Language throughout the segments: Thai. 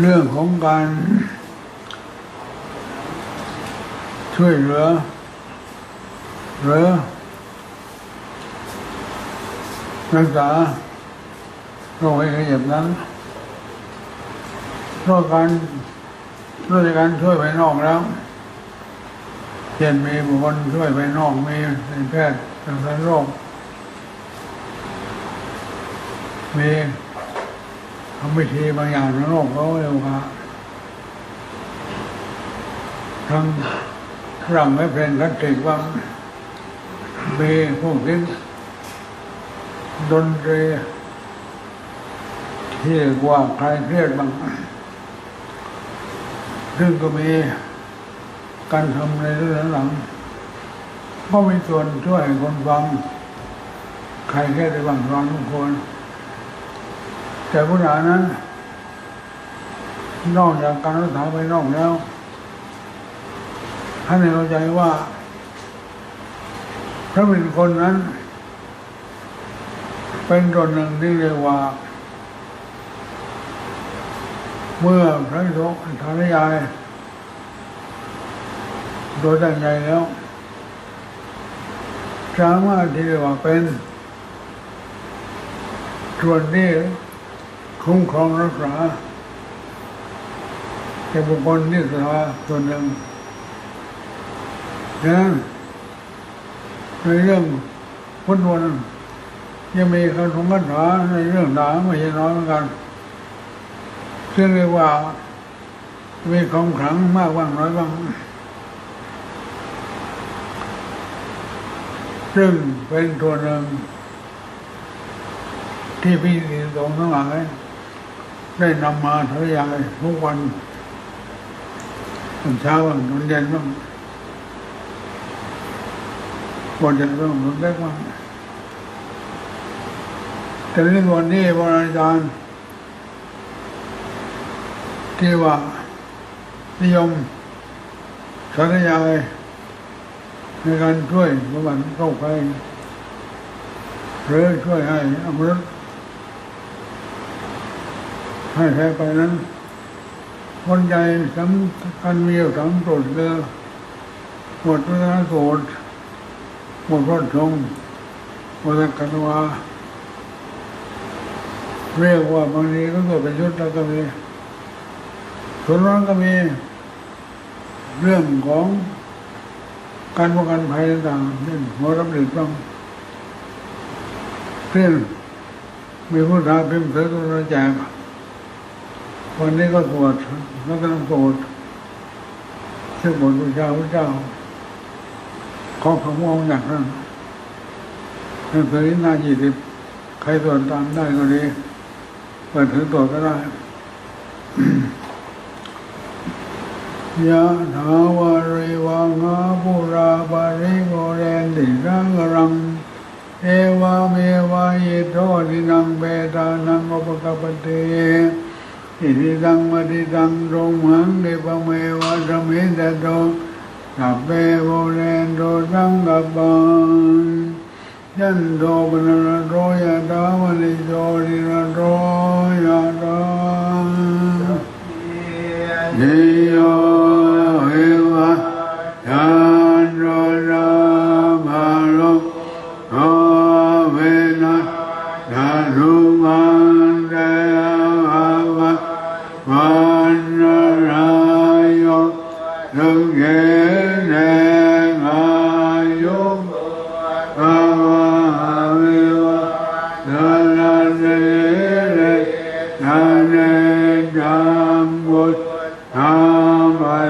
เรื่องของการช่วยเหลือหรือรักษาโรคให้ขยับนั้นเพราะการราชการช่วยภายนอกแล้วเช่นมีบุคคลช่วยภายนอกมีแพทย์รักษาโรคมี ทำพิธีบางอย่างในโลกเขาเรียกว่าทางฝรั่งไม่เป็นคัตติกว่ามีพวกนี้ดนตรีที่กว่าใครเครียดบางซึ่งก็มีการทำในเรื่องหลังก็มีส่วนช่วยคนฟัง ใครแค่ได้บางฟังทุกคน แต่พุทธานั้นนอกจากการรักษาไปนอกแล้วท่านให้เข้าใจว่าพระเป็นคนนั้น เป็นตนหนึ่งที่เรียกว่า เมื่อพระโสธารยาย โดยตั้งใจแล้วสามารถที่เรียกว่าเป็นส่วนที่ คุ้มครองรักษาแก่บุคคลที่สภาส่วนหนึ่งนะในเรื่องพุทธวันยังมีคำสงคาถาในเรื่องหนาไม่ใช่น้อยเหมือนกัน ซึ่งเรียกว่ามีความขลังมากบ้างน้อยบ้างซึ่งเป็นตัวหนึ่งที่พี่สีสงฆ์ทั้งหลาย ได้นำมาทยายทุกวันตอนเช้าตอนเย็นบ้างวันเย็นบ้างวันเล็กบ้างแต่ในวันนี้พระอาจารย์ที่ว่านิยมสารยายในการช่วยบำบัดเข้าไปหรือช่วยให้อมฤต ให้แพ้ไปนั้น คนใจสำคัญมีสามโปรดเลยหมดพระโสดหมดพระชงหมดกันวาเรียกว่าบางทีก็เกิดเป็นยุทธแล้วก็มีส่วนนั้นก็มี เรื่องของการป้องกันภัยต่างๆเช่นหัวรับหลีกบ้างเช่นมีผู้ทาพิมพ์เสือตัวแจก วันนี้ก็ตรวจแล้วก็ต้องตรวจซึ่งบทพระเจ้าพระเจ้าขอขมองอย่างนั้นหนังสือหน้ายี่สิบใครตรวจตามได้ก็ดีเปิดถือตรวก็ได้ยะถาวาริวังหาปุราบาริโกเรนติรังรังเอวาเมวายโตตินังเบตานังอุปกปติ อิทิตังมติตังตรงหังเดปเมวะสมิตโตสัพเพโวเรนโตสังกปปังยันโตปนรโรยะด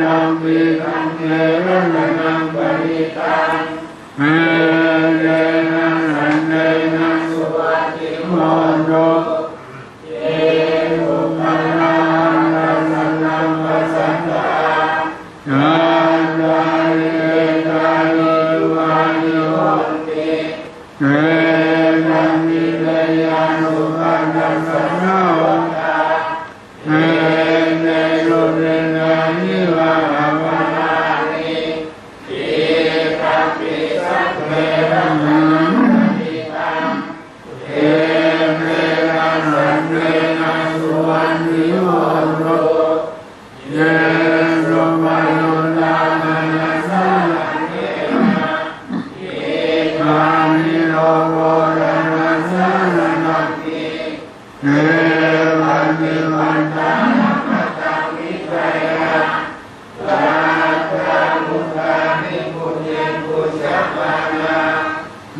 นางวิทังเทระนังปริทังเมเรนัสนเนนสุปฏิโมโนเอวุปนานันนังปัสสันตานาลาเยตาลิวานิวันติเอนังนิเย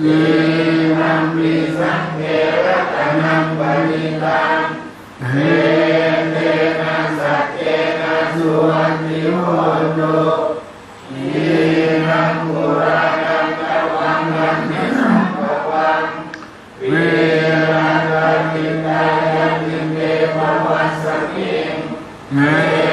ยีนัมมีสังเทระตนังปณิตังเนเตนะสัจเจนะสุวันิโหตุยีนัมภูรานังตะวังนังนิสังตวังวิรันติตายันตินเดววัสสิงเน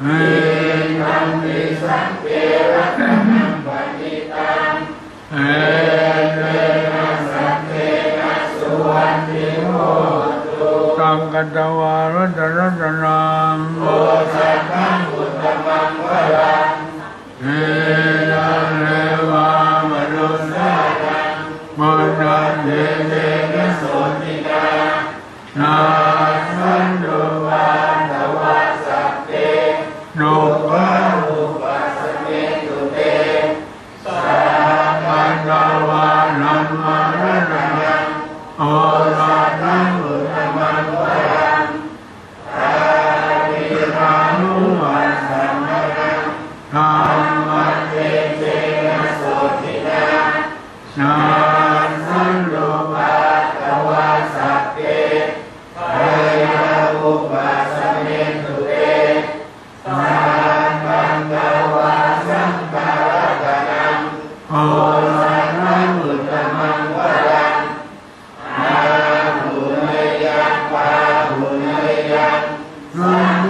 ตังติสังเกรัตนังปฏิตังเอเตสัพเพนสุวัตติโหตุตังกัตตวัตรัตนังโอสัตตังอุตตมังวรังเอนเรวามนุสสะตังมนันเเตนะโสติกานา Allah.